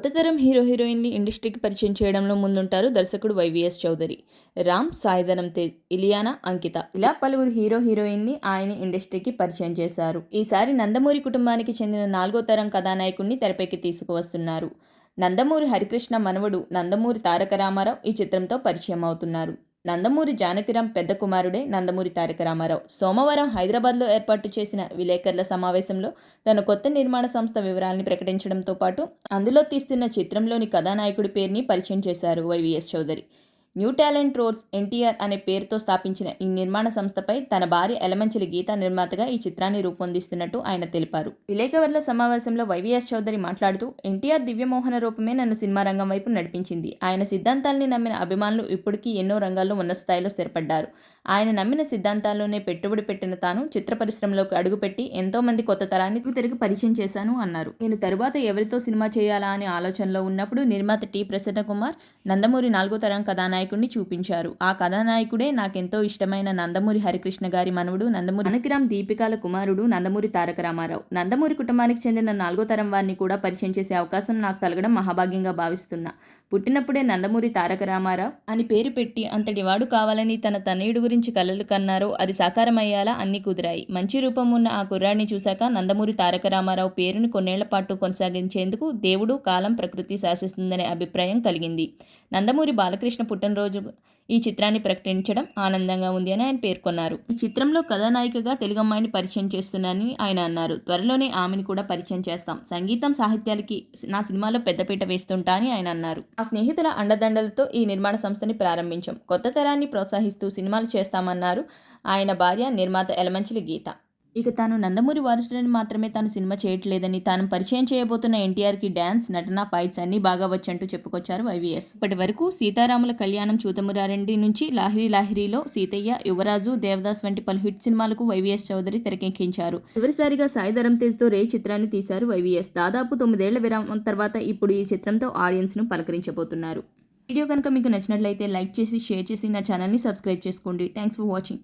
కొత్త తరం హీరో హీరోయిన్ని ఇండస్ట్రీకి పరిచయం చేయడంలో ముందుంటారు దర్శకుడు వైవిఎస్ చౌదరి. రామ్ సాయిధనం తేజ్ ఇలియానా అంకిత. ఇలా పలువురు హీరో హీరోయిన్ని ఆయన ఇండస్ట్రీకి పరిచయం చేశారు. ఈసారి నందమూరి కుటుంబానికి చెందిన నాలుగో తరం కథానాయకుడిని తెరపైకి తీసుకువస్తున్నారు. నందమూరి హరికృష్ణ మనవడు నందమూరి తారక రామారావు ఈ చిత్రంతో పరిచయం అవుతున్నారు నందమూరి జానకిరాం పెద్ద కుమారుడే నందమూరి తారక రామారావు. సోమవారం హైదరాబాద్లో ఏర్పాటు చేసిన విలేకరుల సమావేశంలో తన కొత్త నిర్మాణ సంస్థ వివరాల్ని ప్రకటించడంతో పాటు అందులో తీస్తున్న చిత్రంలోని కథానాయకుడి పేరుని పరిచయం చేశారు YVS Chowdary. New talent roars NTR అనే పేరుతో స్థాపించిన ఈ నిర్మాణ సంస్థపై తన భార్య ఎలమంచిలి గీత నిర్మాతగా ఈ చిత్రాన్ని రూపొందిస్తున్నట్టు ఆయన తెలిపారు. విలేకరుల సమావేశంలో వైవిఎస్ చౌదరి మాట్లాడుతూ ఎన్టీఆర్ దివ్యమోహన రూపమే నన్ను సినిమా రంగం వైపు నడిపించింది. ఆయన సిద్ధాంతాల్ని నమ్మిన అభిమానులు ఇప్పటికీ ఎన్నో రంగాల్లో ఉన్న స్థాయిలో స్థిరపడ్డారు. ఆయన నమ్మిన సిద్ధాంతాల్లోనే పెట్టుబడి పెట్టిన తాను చిత్ర పరిశ్రమలోకి అడుగుపెట్టి ఎంతో మంది కొత్త తరాన్ని తిరిగి పరిచయం చేశాను అన్నారు. నేను తరువాత ఎవరితో సినిమా చేయాలా అనే ఆలోచనలో ఉన్నప్పుడు నిర్మాత టి. ప్రసన్న కుమార్ నందమూరి నాలుగో తరం కథానాయకుడిని చూపించారు. ఆ కథానాయకుడే నాకెంతో ఇష్టమైన నందమూరి హరికృష్ణ గారి మనవుడు నందమూరి అనకిరామ్ దీపికాల కుమారుడు నందమూరి తారక రామారావు. నందమూరి కుటుంబానికి చెందిన నాలుగో తరం వారిని కూడా పరిచయం చేసే అవకాశం నాకు కలగడం మహాభాగ్యంగా భావిస్తున్నా. పుట్టినప్పుడే నందమూరి తారక రామారావు అని పేరు పెట్టి అంతటి వాడు కావాలని తన తనయుడు గురించి కలలు కన్నారో అది సాకారమయ్యేలా అన్ని కుదిరాయి. మంచి రూపం ఉన్న ఆ కుర్రాడిని చూశాక నందమూరి తారక రామారావు పేరును కొన్నేళ్ళ పాటు కొనసాగించేందుకు దేవుడు కాలం ప్రకృతి శాసిస్తుందనే అభిప్రాయం కలిగింది. నందమూరి బాలకృష్ణ పుట్టినరోజు ఈ చిత్రాన్ని ప్రకటించడం ఆనందంగా ఉంది అని ఆయన పేర్కొన్నారు. ఈ చిత్రంలో కథానాయికగా తెలుగమ్మాయిని పరిచయం చేస్తున్నానని ఆయన అన్నారు. త్వరలోనే ఆమెను కూడా పరిచయం చేస్తాం. సంగీతం సాహిత్యాలకి నా సినిమాలో పెద్దపీట వేస్తుంటా అని ఆయన అన్నారు. ఆ స్నేహితుల అండదండలతో ఈ నిర్మాణ సంస్థని ప్రారంభించాం. కొత్త తరాన్ని ప్రోత్సహిస్తూ సినిమాలు చేస్తామన్నారు ఆయన భార్య నిర్మాత ఎలమంచిలి గీత. ఇక తాను నందమూరి వారసుడని మాత్రమే తాను సినిమా చేయట్లేదని తాను పరిచయం చేయబోతున్న ఎన్టీఆర్కి డ్యాన్స్ నటన ఫైట్స్ అన్నీ బాగా వచ్చంటూ చెప్పుకొచ్చారు వైవీఎస్ ఇప్పటి వరకు సీతారాముల కళ్యాణం చూతమురారెడ్డి నుంచి లాహిరి లాహిరిలో సీతయ్య యువరాజు దేవదాస్ వంటి పలు హిట్ సినిమాలకు వైవీఎస్ చౌదరి తెరకెక్కించారు. చివరిసారిగా సాయి ధరం తేజ్తో రే చిత్రాన్ని తీశారు వైవీఎస్. దాదాపు తొమ్మిదేళ్ళ విరామం తర్వాత ఇప్పుడు ఈ చిత్రంతో ఆడియన్స్ను పలకరించబోతున్నారు. వీడియో కనుక మీకు నచ్చినట్లయితే లైక్ చేసి షేర్ చేసి నా ఛానల్ని సబ్స్క్రైబ్ చేసుకోండి. Thanks for watching.